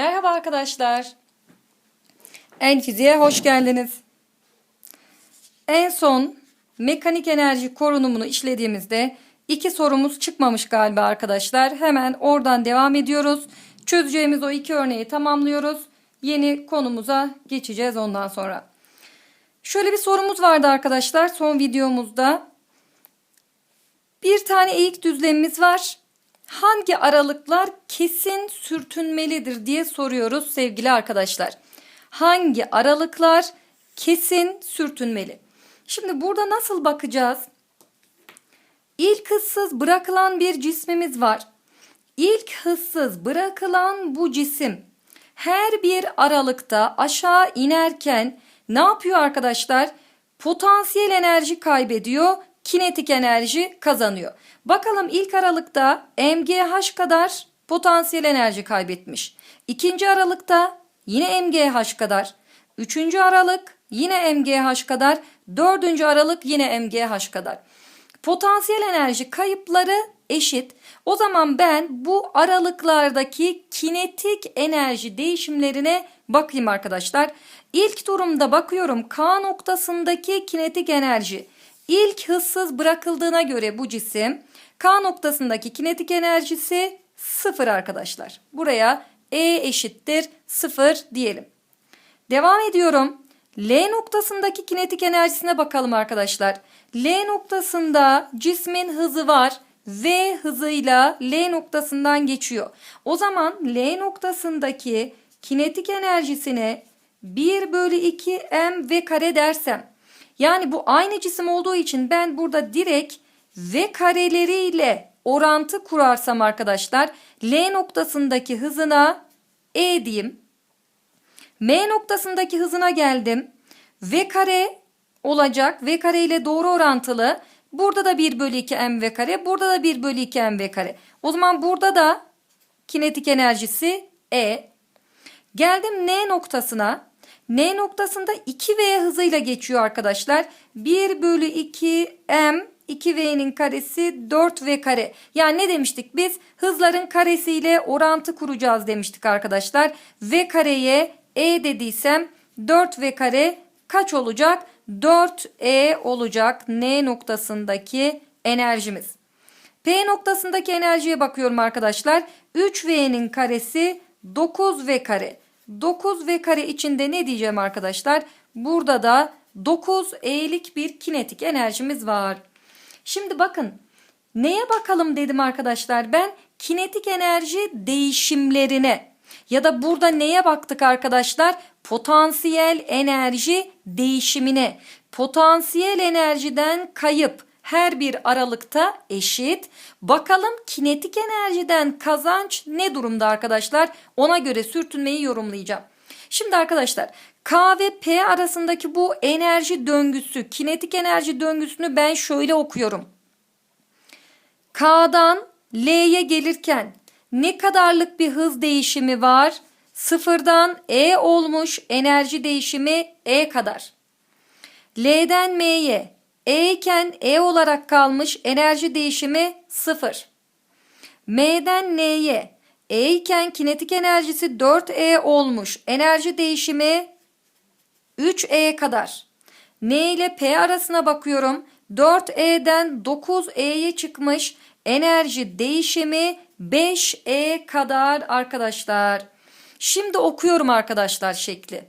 Merhaba arkadaşlar. En fiziğe hoş geldiniz. En son mekanik enerji korunumunu işlediğimizde iki sorumuz çıkmamış galiba arkadaşlar. Hemen oradan devam ediyoruz. Çözeceğimiz o iki örneği tamamlıyoruz. Yeni konumuza geçeceğiz ondan sonra. Şöyle bir sorumuz vardı arkadaşlar son videomuzda. Bir tane eğik düzlemimiz var. Hangi aralıklar kesin sürtünmelidir diye soruyoruz sevgili arkadaşlar. Hangi aralıklar kesin sürtünmeli? Şimdi burada nasıl bakacağız? İlk hızsız bırakılan bir cismimiz var. İlk hızsız bırakılan bu cisim her bir aralıkta aşağı inerken ne yapıyor arkadaşlar? Potansiyel enerji kaybediyor, kinetik enerji kazanıyor. Bakalım ilk aralıkta MGH kadar potansiyel enerji kaybetmiş. İkinci aralıkta yine MGH kadar. Üçüncü aralık yine MGH kadar. Dördüncü aralık yine MGH kadar. Potansiyel enerji kayıpları eşit. O zaman ben bu aralıklardaki kinetik enerji değişimlerine bakayım arkadaşlar. İlk durumda bakıyorum K noktasındaki kinetik enerji. İlk hızsız bırakıldığına göre bu cisim K noktasındaki kinetik enerjisi sıfır arkadaşlar. Buraya E eşittir sıfır diyelim. Devam ediyorum. L noktasındaki kinetik enerjisine bakalım arkadaşlar. L noktasında cismin hızı var. V hızıyla L noktasından geçiyor. O zaman L noktasındaki kinetik enerjisine 1 bölü 2 m v kare dersem. Yani bu aynı cisim olduğu için ben burada direkt v kareleriyle orantı kurarsam arkadaşlar L noktasındaki hızına E diyeyim. M noktasındaki hızına geldim. V kare olacak. V kare ile doğru orantılı. Burada da 1 bölü 2 mv kare. Burada da 1 bölü 2 mv kare. O zaman burada da kinetik enerjisi E. Geldim N noktasına. N noktasında 2V hızıyla geçiyor arkadaşlar. 1 bölü 2 M 2V'nin karesi 4V kare. Yani ne demiştik biz? Hızların karesiyle orantı kuracağız demiştik arkadaşlar. V kareye E dediysem 4V kare kaç olacak? 4E olacak N noktasındaki enerjimiz. P noktasındaki enerjiye bakıyorum arkadaşlar. 3V'nin karesi 9V kare. 9V kare içinde ne diyeceğim arkadaşlar? Burada da 9E'lik bir kinetik enerjimiz var. Şimdi bakın neye bakalım dedim arkadaşlar ben kinetik enerji değişimlerine ya da burada neye baktık arkadaşlar potansiyel enerji değişimine potansiyel enerjiden kayıp her bir aralıkta eşit. Bakalım kinetik enerjiden kazanç ne durumda arkadaşlar? Ona göre sürtünmeyi yorumlayacağım. Şimdi arkadaşlar K ve P arasındaki bu enerji döngüsü, kinetik enerji döngüsünü ben şöyle okuyorum. K'dan L'ye gelirken ne kadarlık bir hız değişimi var? Sıfırdan E olmuş enerji değişimi E kadar. L'den M'ye E iken E olarak kalmış enerji değişimi sıfır. M'den N'ye E iken kinetik enerjisi 4E olmuş. Enerji değişimi 3E kadar. N ile P arasına bakıyorum. 4E'den 9E'ye çıkmış. Enerji değişimi 5E kadar arkadaşlar. Şimdi okuyorum arkadaşlar şekli.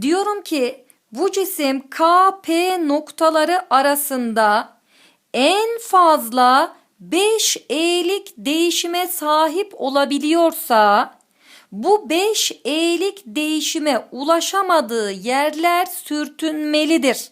Diyorum ki bu cisim KP noktaları arasında en fazla 5E'lik değişime sahip olabiliyorsa bu 5E'lik değişime ulaşamadığı yerler sürtünmelidir.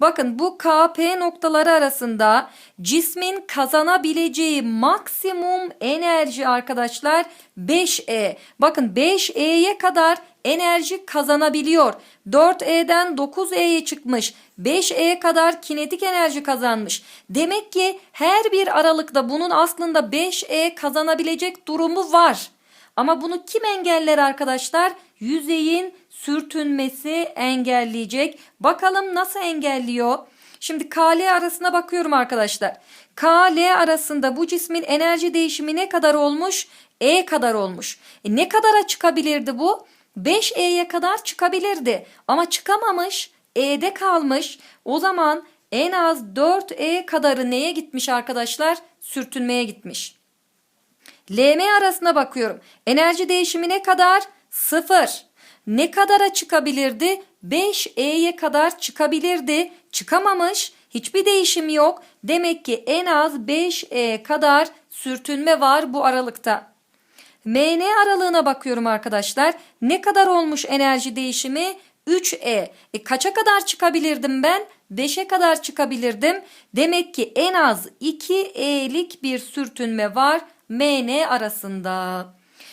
Bakın bu KP noktaları arasında cismin kazanabileceği maksimum enerji arkadaşlar 5E. Bakın 5E'ye kadar enerji kazanabiliyor. 4E'den 9E'ye çıkmış. 5E kadar kinetik enerji kazanmış. Demek ki her bir aralıkta bunun aslında 5E kazanabilecek durumu var. Ama bunu kim engeller arkadaşlar? Yüzeyin sürtünmesi engelleyecek. Bakalım nasıl engelliyor? Şimdi KL arasına bakıyorum arkadaşlar. KL arasında bu cismin enerji değişimi ne kadar olmuş? E kadar olmuş. E ne kadara çıkabilirdi bu? 5E'ye kadar çıkabilirdi. Ama çıkamamış. E'de kalmış. O zaman en az 4E kadarı neye gitmiş arkadaşlar? Sürtünmeye gitmiş. LM arasına bakıyorum. Enerji değişimi ne kadar? Sıfır. Ne kadara çıkabilirdi? 5E'ye kadar çıkabilirdi. Çıkamamış. Hiçbir değişim yok. Demek ki en az 5E kadar sürtünme var bu aralıkta. MN aralığına bakıyorum arkadaşlar. Ne kadar olmuş enerji değişimi? 3E. E kaça kadar çıkabilirdim ben? 5'e kadar çıkabilirdim. Demek ki en az 2E'lik bir sürtünme var MN arasında.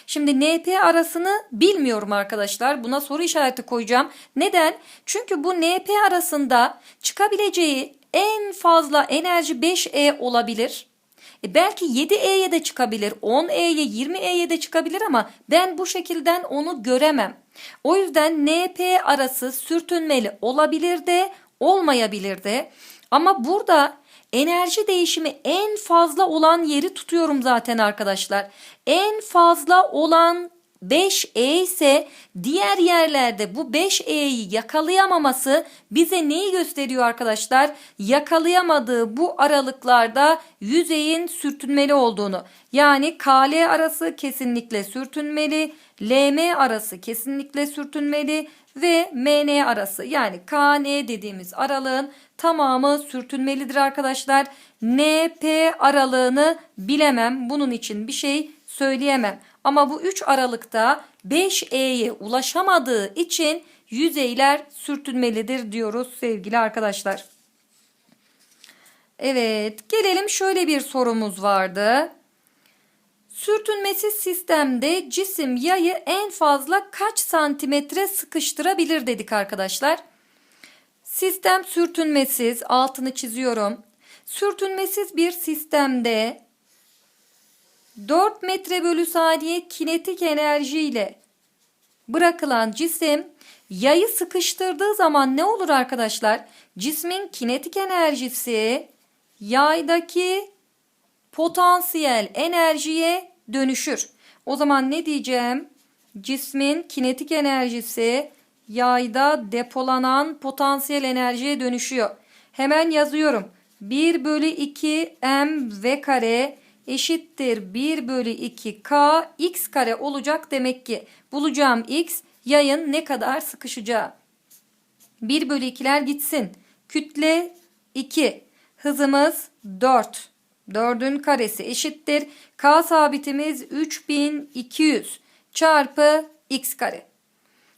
Şimdi NP arasını bilmiyorum arkadaşlar. Buna soru işareti koyacağım. Neden? Çünkü bu NP arasında çıkabileceği en fazla enerji 5E olabilir. E belki 7E'ye de çıkabilir, 10E'ye, 20E'ye de çıkabilir ama ben bu şekilden onu göremem. O yüzden NP arası sürtünmeli olabilir de olmayabilir de. Ama burada enerji değişimi en fazla olan yeri tutuyorum zaten arkadaşlar. En fazla olan 5E ise diğer yerlerde bu 5E'yi yakalayamaması bize neyi gösteriyor arkadaşlar? Yakalayamadığı bu aralıklarda yüzeyin sürtünmeli olduğunu. Yani KL arası kesinlikle sürtünmeli, LM arası kesinlikle sürtünmeli ve MN arası yani KN dediğimiz aralığın tamamı sürtünmelidir arkadaşlar. NP aralığını bilemem. Bunun için bir şey söyleyemem. Ama bu 3 aralıkta 5E'ye ulaşamadığı için yüzeyler sürtünmelidir diyoruz sevgili arkadaşlar. Evet gelelim şöyle bir sorumuz vardı. Sürtünmesiz sistemde cisim yayı en fazla kaç santimetre sıkıştırabilir dedik arkadaşlar. Sistem sürtünmesiz altını çiziyorum. Sürtünmesiz bir sistemde 4 metre bölü saniye kinetik enerjiyle bırakılan cisim yayı sıkıştırdığı zaman ne olur arkadaşlar? Cismin kinetik enerjisi yaydaki potansiyel enerjiye dönüşür. O zaman ne diyeceğim? Cismin kinetik enerjisi yayda depolanan potansiyel enerjiye dönüşüyor. Hemen yazıyorum. 1 bölü 2 m v kare eşittir 1 bölü 2 k x kare olacak demek ki bulacağım x yayın ne kadar sıkışacağı. 1 bölü 2'ler gitsin. Kütle 2. Hızımız 4. 4'ün karesi eşittir. K sabitimiz 3200 çarpı x kare.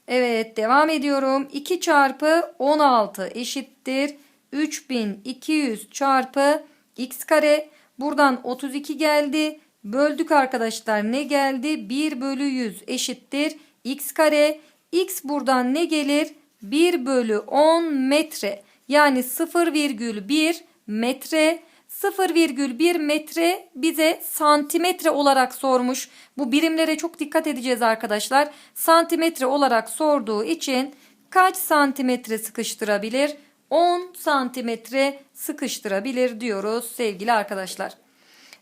Evet devam ediyorum. 2 çarpı 16 eşittir. 3200 çarpı x kare. Buradan 32 geldi. Böldük arkadaşlar ne geldi? 1 bölü 100 eşittir. x kare. x buradan ne gelir? 1 bölü 10 metre. Yani 0,1 metre. 0,1 metre bize santimetre olarak sormuş. Bu birimlere çok dikkat edeceğiz arkadaşlar. Santimetre olarak sorduğu için kaç santimetre sıkıştırabilir? 10 santimetre sıkıştırabilir diyoruz sevgili arkadaşlar.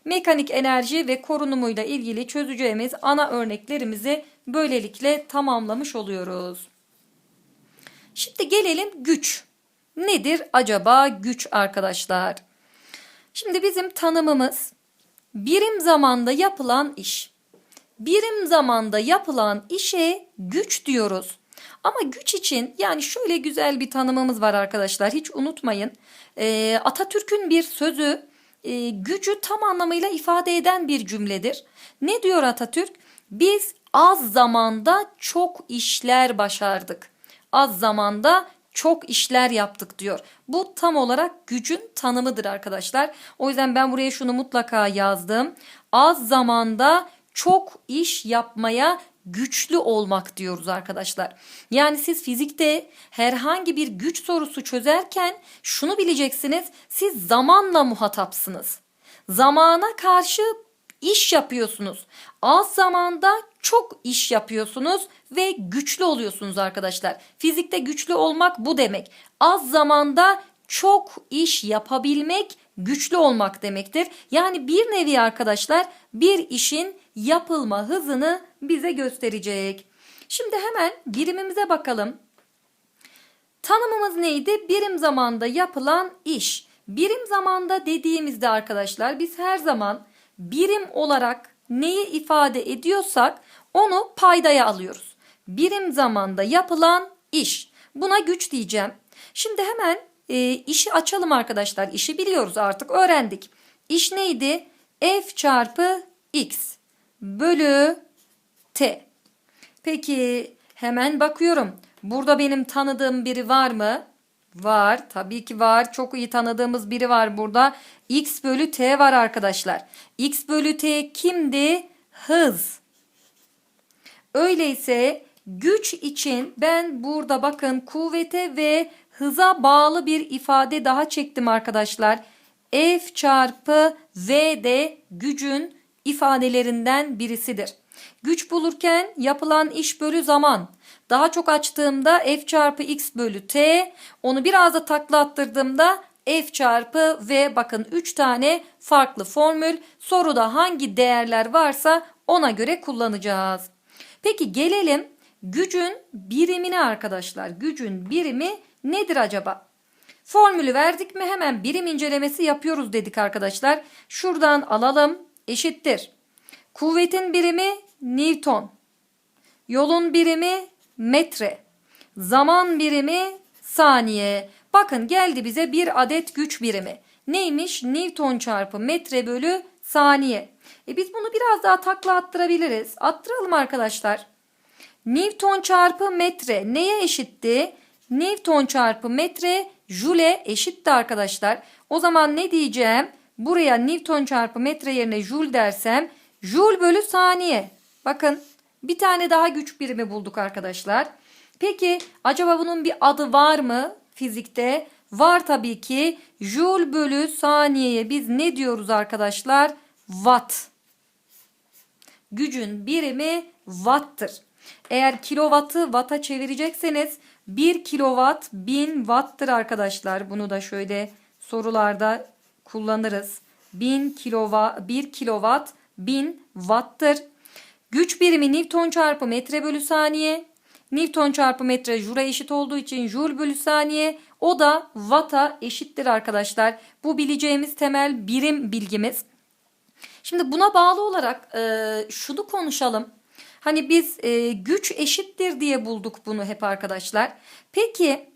Mekanik enerji ve korunumuyla ilgili çözeceğimiz ana örneklerimizi böylelikle tamamlamış oluyoruz. Şimdi gelelim güç. Nedir acaba güç arkadaşlar? Şimdi bizim tanımımız birim zamanda yapılan iş. Birim zamanda yapılan işe güç diyoruz. Ama güç için yani şöyle güzel bir tanımımız var arkadaşlar. Hiç unutmayın. Ee, Atatürk'ün bir sözü e, gücü tam anlamıyla ifade eden bir cümledir. Ne diyor Atatürk? Biz az zamanda çok işler başardık. Az zamanda çok işler yaptık diyor. Bu tam olarak gücün tanımıdır arkadaşlar. O yüzden ben buraya şunu mutlaka yazdım. Az zamanda çok iş yapmaya güçlü olmak diyoruz arkadaşlar. Yani siz fizikte herhangi bir güç sorusu çözerken şunu bileceksiniz. Siz zamanla muhatapsınız. Zamana karşı iş yapıyorsunuz. Az zamanda çok iş yapıyorsunuz ve güçlü oluyorsunuz arkadaşlar. Fizikte güçlü olmak bu demek. Az zamanda çok iş yapabilmek, güçlü olmak demektir. Yani bir nevi arkadaşlar bir işin yapılma hızını bize gösterecek. Şimdi hemen birimimize bakalım. Tanımımız neydi? Birim zamanda yapılan iş. Birim zamanda dediğimizde arkadaşlar biz her zaman birim olarak neyi ifade ediyorsak onu paydaya alıyoruz. Birim zamanda yapılan iş. Buna güç diyeceğim. Şimdi hemen e, işi açalım arkadaşlar. İşi biliyoruz artık öğrendik. İş neydi? F çarpı X bölü T. Peki hemen bakıyorum. Burada benim tanıdığım biri var mı? Var. Tabii ki var. Çok iyi tanıdığımız biri var burada. X bölü T var arkadaşlar. X bölü T kimdi? Hız. Öyleyse güç için ben burada bakın kuvvete ve hıza bağlı bir ifade daha çektim arkadaşlar. F çarpı V de gücün ifadelerinden birisidir. Güç bulurken yapılan iş bölü zaman. Daha çok açtığımda f çarpı x bölü t. Onu biraz da takla attırdığımda f çarpı v bakın 3 tane farklı formül. Soruda hangi değerler varsa ona göre kullanacağız. Peki gelelim gücün birimine arkadaşlar. Gücün birimi nedir acaba? Formülü verdik mi hemen birim incelemesi yapıyoruz dedik arkadaşlar. Şuradan alalım eşittir. Kuvvetin birimi Newton. Yolun birimi metre. Zaman birimi saniye. Bakın geldi bize bir adet güç birimi. Neymiş? Newton çarpı metre bölü saniye. E biz bunu biraz daha takla attırabiliriz. Attıralım arkadaşlar. Newton çarpı metre neye eşitti? Newton çarpı metre jule eşitti arkadaşlar. O zaman ne diyeceğim? Buraya Newton çarpı metre yerine joule dersem joule bölü saniye. Bakın bir tane daha güç birimi bulduk arkadaşlar. Peki acaba bunun bir adı var mı fizikte? Var tabii ki. Joule bölü saniyeye biz ne diyoruz arkadaşlar? Watt. Gücün birimi watt'tır. Eğer kilovatı watt'a çevirecekseniz 1 kilowatt 1000 watt'tır arkadaşlar. Bunu da şöyle sorularda kullanırız. 1000 kilowatt 1 kilowatt 1000 watt'tır. Güç birimi Newton çarpı metre bölü saniye. Newton çarpı metre joule eşit olduğu için joule bölü saniye. O da watt'a eşittir arkadaşlar. Bu bileceğimiz temel birim bilgimiz. Şimdi buna bağlı olarak e, şunu konuşalım. Hani biz e, güç eşittir diye bulduk bunu hep arkadaşlar. Peki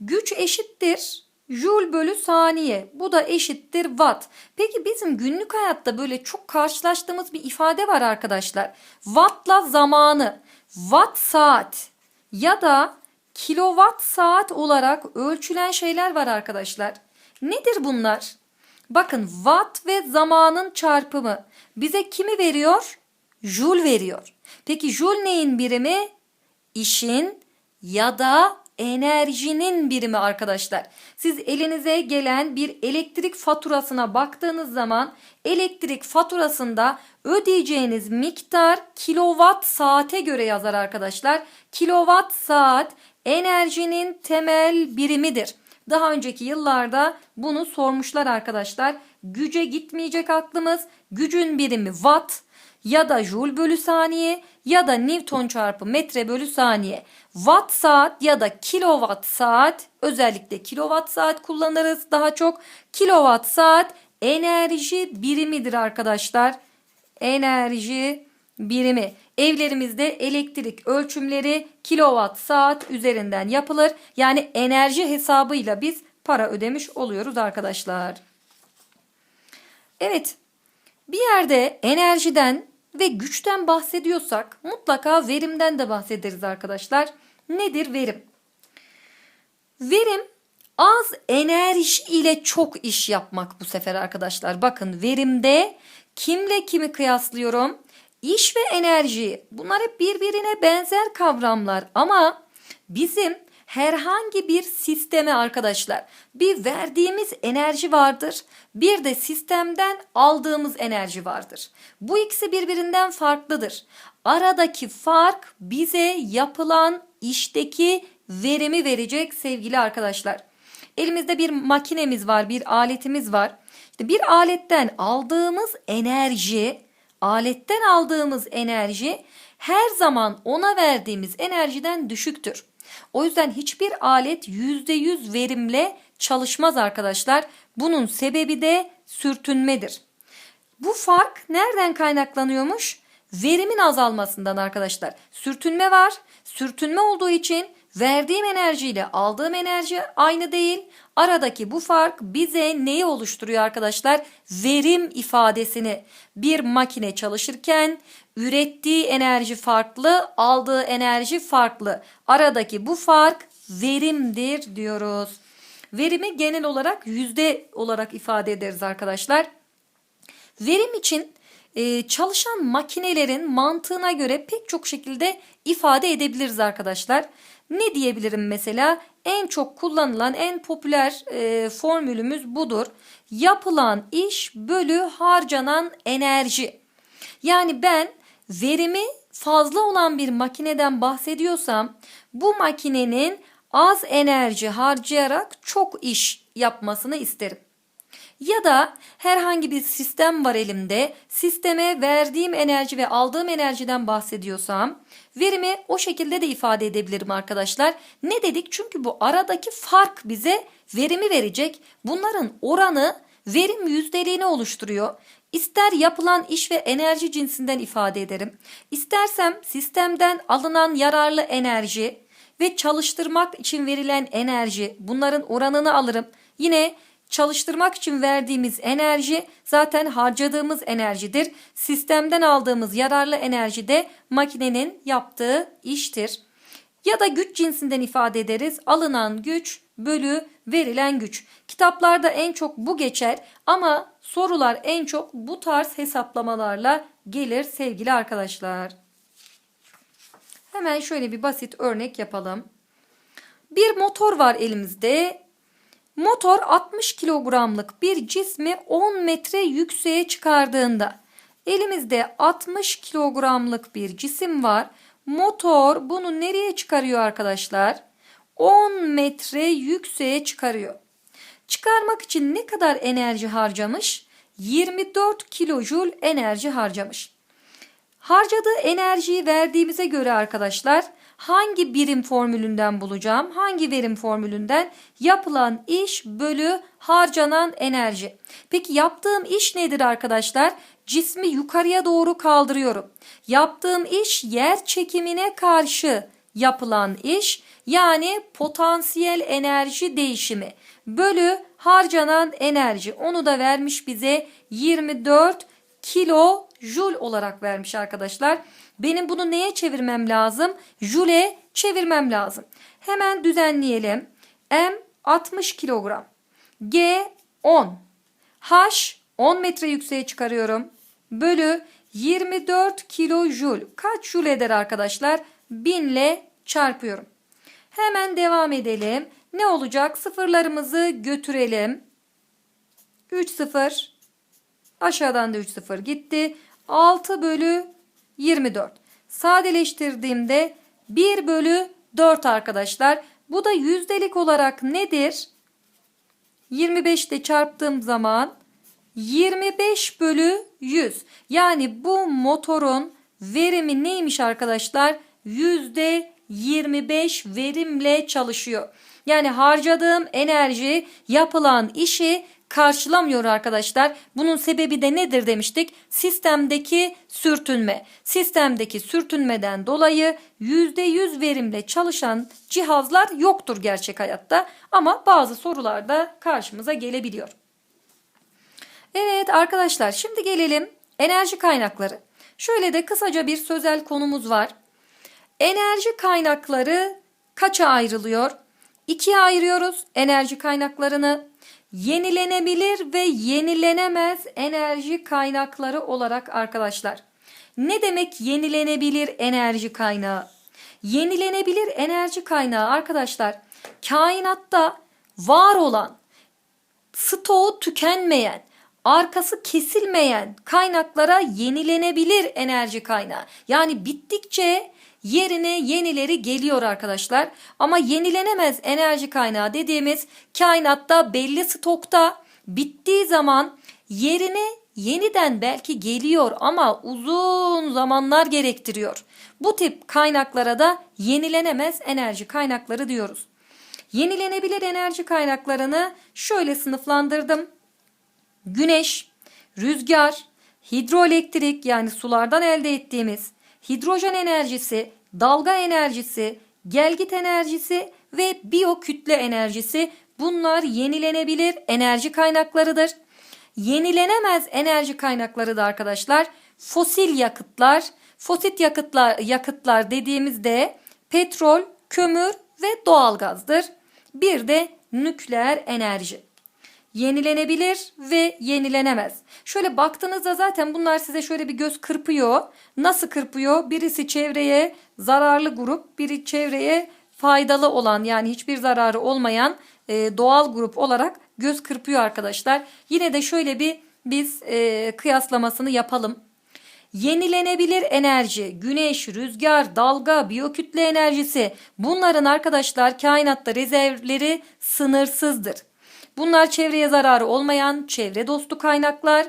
güç eşittir Joule bölü saniye. Bu da eşittir watt. Peki bizim günlük hayatta böyle çok karşılaştığımız bir ifade var arkadaşlar. Wattla zamanı. Watt saat ya da kilowatt saat olarak ölçülen şeyler var arkadaşlar. Nedir bunlar? Bakın watt ve zamanın çarpımı bize kimi veriyor? Joule veriyor. Peki joule neyin birimi? İşin ya da enerjinin birimi arkadaşlar. Siz elinize gelen bir elektrik faturasına baktığınız zaman elektrik faturasında ödeyeceğiniz miktar kilowatt saate göre yazar arkadaşlar. Kilowatt saat enerjinin temel birimidir. Daha önceki yıllarda bunu sormuşlar arkadaşlar. Güce gitmeyecek aklımız. Gücün birimi watt ya da joule bölü saniye ya da Newton çarpı metre bölü saniye. Watt saat ya da kilowatt saat özellikle kilowatt saat kullanırız daha çok. Kilowatt saat enerji birimidir arkadaşlar. Enerji birimi. Evlerimizde elektrik ölçümleri kilowatt saat üzerinden yapılır. Yani enerji hesabıyla biz para ödemiş oluyoruz arkadaşlar. Evet. Bir yerde enerjiden ve güçten bahsediyorsak mutlaka verimden de bahsederiz arkadaşlar. Nedir verim? Verim az enerji ile çok iş yapmak bu sefer arkadaşlar. Bakın verimde kimle kimi kıyaslıyorum? İş ve enerji bunlar hep birbirine benzer kavramlar ama bizim herhangi bir sisteme arkadaşlar bir verdiğimiz enerji vardır. Bir de sistemden aldığımız enerji vardır. Bu ikisi birbirinden farklıdır. Aradaki fark bize yapılan işteki verimi verecek sevgili arkadaşlar. Elimizde bir makinemiz var, bir aletimiz var. İşte bir aletten aldığımız enerji, aletten aldığımız enerji her zaman ona verdiğimiz enerjiden düşüktür. O yüzden hiçbir alet %100 verimle çalışmaz arkadaşlar. Bunun sebebi de sürtünmedir. Bu fark nereden kaynaklanıyormuş? Verimin azalmasından arkadaşlar. Sürtünme var. Sürtünme olduğu için verdiğim enerjiyle aldığım enerji aynı değil. Aradaki bu fark bize neyi oluşturuyor arkadaşlar? Verim ifadesini. Bir makine çalışırken ürettiği enerji farklı, aldığı enerji farklı. Aradaki bu fark verimdir diyoruz. Verimi genel olarak yüzde olarak ifade ederiz arkadaşlar. Verim için e, çalışan makinelerin mantığına göre pek çok şekilde ifade edebiliriz arkadaşlar. Ne diyebilirim mesela? En çok kullanılan en popüler e, formülümüz budur. Yapılan iş bölü harcanan enerji. Yani ben verimi fazla olan bir makineden bahsediyorsam bu makinenin az enerji harcayarak çok iş yapmasını isterim. Ya da herhangi bir sistem var elimde. Sisteme verdiğim enerji ve aldığım enerjiden bahsediyorsam verimi o şekilde de ifade edebilirim arkadaşlar. Ne dedik? Çünkü bu aradaki fark bize verimi verecek. Bunların oranı verim yüzdeliğini oluşturuyor. İster yapılan iş ve enerji cinsinden ifade ederim. İstersem sistemden alınan yararlı enerji ve çalıştırmak için verilen enerji bunların oranını alırım. Yine çalıştırmak için verdiğimiz enerji zaten harcadığımız enerjidir. Sistemden aldığımız yararlı enerji de makinenin yaptığı iştir. Ya da güç cinsinden ifade ederiz. Alınan güç bölü verilen güç. Kitaplarda en çok bu geçer ama sorular en çok bu tarz hesaplamalarla gelir sevgili arkadaşlar. Hemen şöyle bir basit örnek yapalım. Bir motor var elimizde. Motor 60 kilogramlık bir cismi 10 metre yükseğe çıkardığında elimizde 60 kilogramlık bir cisim var. Motor bunu nereye çıkarıyor arkadaşlar? 10 metre yükseğe çıkarıyor. Çıkarmak için ne kadar enerji harcamış? 24 kilojul enerji harcamış. Harcadığı enerjiyi verdiğimize göre arkadaşlar hangi birim formülünden bulacağım? Hangi verim formülünden? Yapılan iş bölü harcanan enerji. Peki yaptığım iş nedir arkadaşlar? Cismi yukarıya doğru kaldırıyorum. Yaptığım iş yer çekimine karşı yapılan iş yani potansiyel enerji değişimi bölü harcanan enerji. Onu da vermiş bize 24 kilo jul olarak vermiş arkadaşlar. Benim bunu neye çevirmem lazım? Jule çevirmem lazım. Hemen düzenleyelim. M 60 kilogram. G 10. H 10 metre yükseğe çıkarıyorum. Bölü 24 kilo jul. Kaç jul eder arkadaşlar? 1000 ile çarpıyorum. Hemen devam edelim. Ne olacak? Sıfırlarımızı götürelim. 3 sıfır. Aşağıdan da 3 sıfır gitti. 6 bölü 24. Sadeleştirdiğimde 1 bölü 4 arkadaşlar. Bu da yüzdelik olarak nedir? 25 ile çarptığım zaman 25 bölü 100. Yani bu motorun verimi neymiş arkadaşlar? Yüzde 25 verimle çalışıyor. Yani harcadığım enerji yapılan işi karşılamıyor arkadaşlar. Bunun sebebi de nedir demiştik? Sistemdeki sürtünme. Sistemdeki sürtünmeden dolayı %100 verimle çalışan cihazlar yoktur gerçek hayatta ama bazı sorularda karşımıza gelebiliyor. Evet arkadaşlar şimdi gelelim enerji kaynakları. Şöyle de kısaca bir sözel konumuz var. Enerji kaynakları kaça ayrılıyor? İkiye ayırıyoruz enerji kaynaklarını. Yenilenebilir ve yenilenemez enerji kaynakları olarak arkadaşlar. Ne demek yenilenebilir enerji kaynağı? Yenilenebilir enerji kaynağı arkadaşlar kainatta var olan, stoğu tükenmeyen, arkası kesilmeyen kaynaklara yenilenebilir enerji kaynağı. Yani bittikçe yerine yenileri geliyor arkadaşlar. Ama yenilenemez enerji kaynağı dediğimiz kainatta belli stokta bittiği zaman yerine yeniden belki geliyor ama uzun zamanlar gerektiriyor. Bu tip kaynaklara da yenilenemez enerji kaynakları diyoruz. Yenilenebilir enerji kaynaklarını şöyle sınıflandırdım. Güneş, rüzgar, hidroelektrik yani sulardan elde ettiğimiz hidrojen enerjisi, dalga enerjisi, gelgit enerjisi ve biyokütle enerjisi bunlar yenilenebilir enerji kaynaklarıdır. Yenilenemez enerji kaynakları da arkadaşlar fosil yakıtlar, fosil yakıtlar yakıtlar dediğimizde petrol, kömür ve doğalgazdır. Bir de nükleer enerji. Yenilenebilir ve yenilenemez. Şöyle baktığınızda zaten bunlar size şöyle bir göz kırpıyor. Nasıl kırpıyor? Birisi çevreye zararlı grup, biri çevreye faydalı olan yani hiçbir zararı olmayan e, doğal grup olarak göz kırpıyor arkadaşlar. Yine de şöyle bir biz e, kıyaslamasını yapalım. Yenilenebilir enerji, güneş, rüzgar, dalga, biyokütle enerjisi bunların arkadaşlar kainatta rezervleri sınırsızdır. Bunlar çevreye zararı olmayan çevre dostu kaynaklar.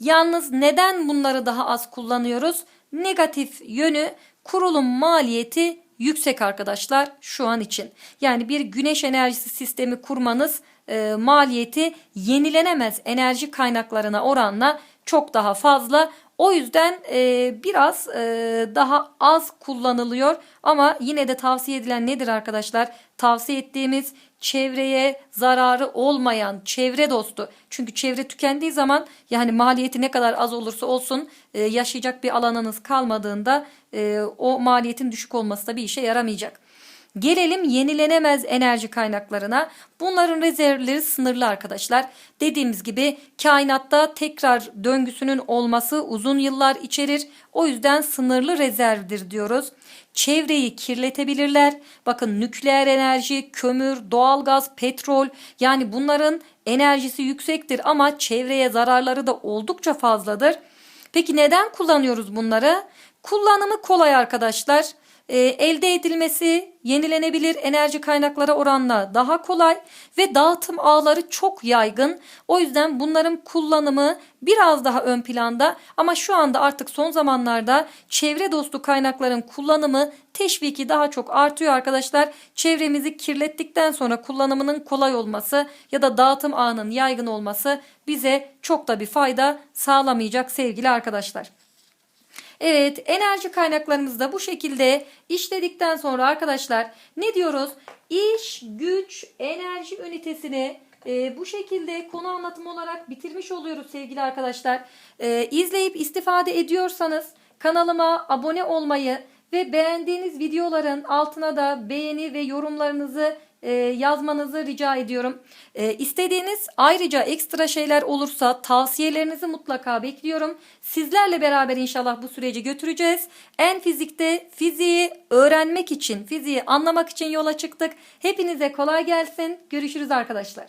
Yalnız neden bunları daha az kullanıyoruz? Negatif yönü kurulum maliyeti yüksek arkadaşlar şu an için. Yani bir güneş enerjisi sistemi kurmanız e, maliyeti yenilenemez enerji kaynaklarına oranla çok daha fazla. O yüzden e, biraz e, daha az kullanılıyor ama yine de tavsiye edilen nedir arkadaşlar? Tavsiye ettiğimiz çevreye zararı olmayan çevre dostu. Çünkü çevre tükendiği zaman yani maliyeti ne kadar az olursa olsun e, yaşayacak bir alanınız kalmadığında e, o maliyetin düşük olması da bir işe yaramayacak. Gelelim yenilenemez enerji kaynaklarına. Bunların rezervleri sınırlı arkadaşlar. Dediğimiz gibi kainatta tekrar döngüsünün olması uzun yıllar içerir. O yüzden sınırlı rezervdir diyoruz. Çevreyi kirletebilirler. Bakın nükleer enerji, kömür, doğalgaz, petrol yani bunların enerjisi yüksektir ama çevreye zararları da oldukça fazladır. Peki neden kullanıyoruz bunları? Kullanımı kolay arkadaşlar e, elde edilmesi yenilenebilir enerji kaynaklara oranla daha kolay ve dağıtım ağları çok yaygın. O yüzden bunların kullanımı biraz daha ön planda ama şu anda artık son zamanlarda çevre dostu kaynakların kullanımı teşviki daha çok artıyor arkadaşlar. Çevremizi kirlettikten sonra kullanımının kolay olması ya da dağıtım ağının yaygın olması bize çok da bir fayda sağlamayacak sevgili arkadaşlar. Evet enerji kaynaklarımızı da bu şekilde işledikten sonra arkadaşlar ne diyoruz? İş, güç, enerji ünitesini e, bu şekilde konu anlatımı olarak bitirmiş oluyoruz sevgili arkadaşlar. E, izleyip istifade ediyorsanız kanalıma abone olmayı ve beğendiğiniz videoların altına da beğeni ve yorumlarınızı e, yazmanızı rica ediyorum. E, istediğiniz ayrıca ekstra şeyler olursa tavsiyelerinizi mutlaka bekliyorum. Sizlerle beraber inşallah bu süreci götüreceğiz. En fizikte fiziği öğrenmek için, fiziği anlamak için yola çıktık. Hepinize kolay gelsin. Görüşürüz arkadaşlar.